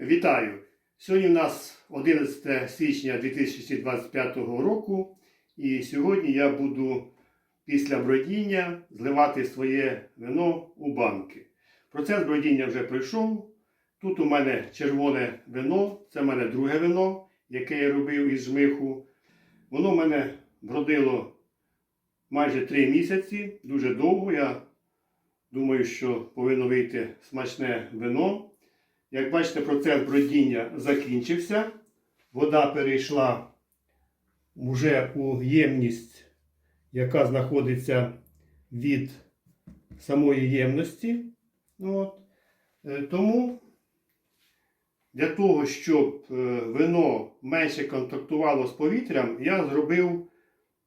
Вітаю! Сьогодні у нас 11 січня 2025 року, і сьогодні я буду після бродіння зливати своє вино у банки. Процес бродіння вже пройшов. Тут у мене червоне вино, це в мене друге вино, яке я робив із жмиху. Воно в мене бродило майже 3 місяці, дуже довго. Я думаю, що повинно вийти смачне вино. Як бачите, процес бродіння закінчився. Вода перейшла вже у ємність, яка знаходиться від самої ємності. От. Е, Тому для того, щоб е, вино менше контактувало з повітрям, я зробив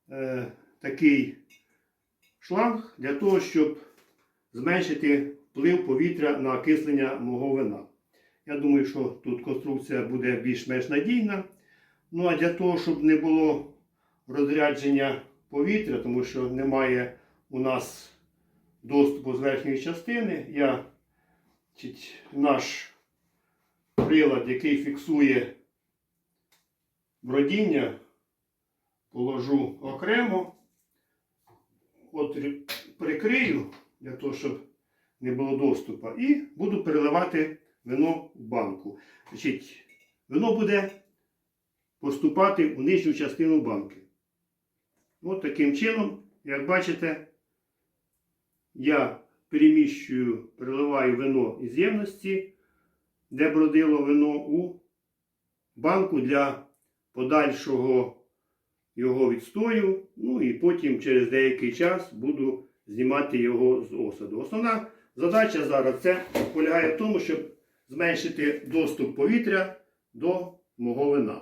е, такий шланг для того, щоб зменшити вплив повітря на окислення мого вина. Я думаю, що тут конструкція буде більш-менш надійна. Ну а для того, щоб не було розрядження повітря, тому що немає у нас доступу з верхньої частини, я наш прилад, який фіксує бродіння, положу окремо, от прикрию для того, щоб не було доступу, і буду переливати вино в банку. Значить, Вино буде поступати у нижню частину банки. От таким чином, як бачите, я переміщую, переливаю вино із ємності, де бродило вино у банку для подальшого його відстою. Ну і потім через деякий час буду знімати його з осаду. Основна задача зараз це полягає в тому, щоб зменшити доступ повітря до мого вина.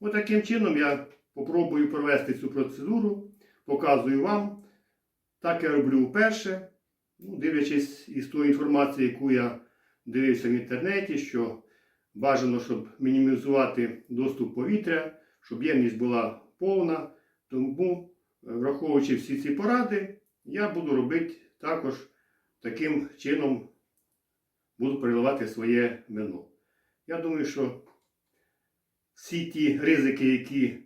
Ось таким чином я попробую провести цю процедуру, показую вам. Так я роблю вперше, ну, дивлячись із тої інформації, яку я дивився в інтернеті, що бажано, щоб мінімізувати доступ повітря, щоб ємність була повна. Тому, е, враховуючи всі ці поради, я буду робити також таким чином буду переливати своє вино. Я думаю, що всі ті ризики, які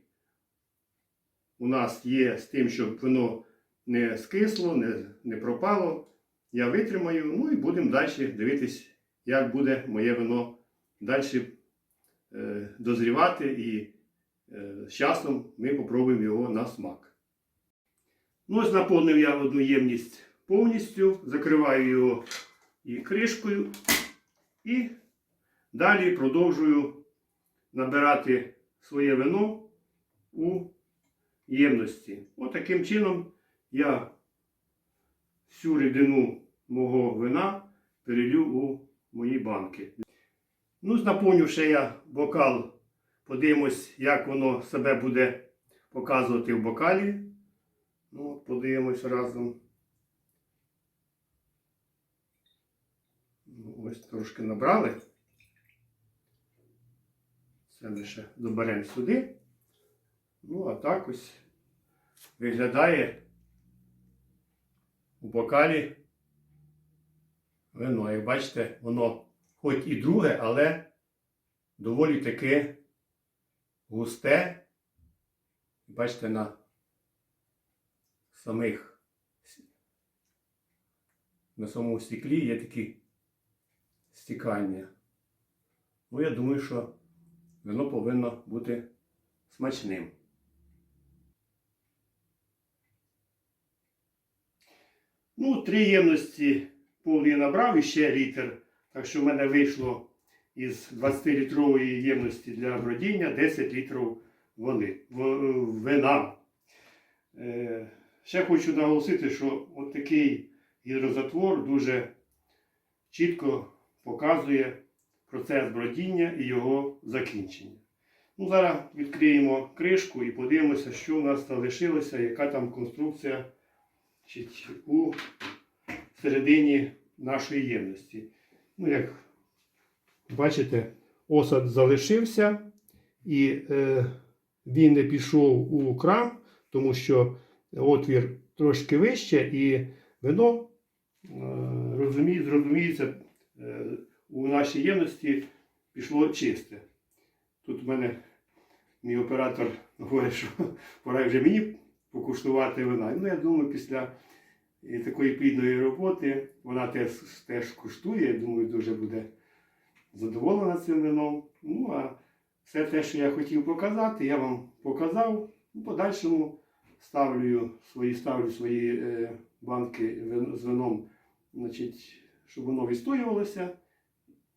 у нас є з тим, щоб вино не скисло, не, не пропало, я витримаю, ну і будемо далі дивитись, як буде моє вино далі е, дозрівати і е, з часом ми попробуємо його на смак. Ну, ось наповнив я одну ємність повністю, закриваю його і кришкою. І далі продовжую набирати своє вино у ємності. От чином я всю рідину мого вина перелю у мої банки. Ну, наповнювши я бокал, подивимось, як воно себе буде показувати в бокалі. Ну, подивимось разом. Ну, Ось трошки набрали. Це ми ще доберемо сюди. Ну, а так ось виглядає у бокалі вино. Як бачите, воно хоч і друге, але доволі таки густе. Бачите, на самих на самому стеклі є такі стікання. Ну, я думаю, що вино повинно бути смачним. Ну, три ємності повні набрав і ще літр. Так що в мене вийшло із 20-літрової ємності для бродіння 10 літрів воли, в- вина. Е, ще хочу наголосити, що от такий гідрозатвор дуже чітко показує процес бродіння і його закінчення. Ну, Зараз відкриємо кришку і подивимося, що в нас залишилося, яка там конструкція у середині нашої ємності. Ну, як бачите, осад залишився і е, він не пішов у крам, тому що отвір трошки вище, і вино е, розуміє, зрозуміється у нашій ємності пішло чисте. Тут в мене мій оператор говорить, що пора вже мені покуштувати вина. Ну, я думаю, після такої плідної роботи вона теж, теж куштує. Я думаю, дуже буде задоволена цим вином. Ну, а все те, що я хотів показати, я вам показав. У подальшому ставлю свої, ставлю свої е, банки з вином, значить, щоб воно відстоювалося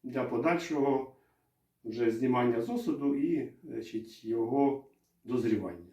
для подальшого вже знімання з осуду і значить, його дозрівання.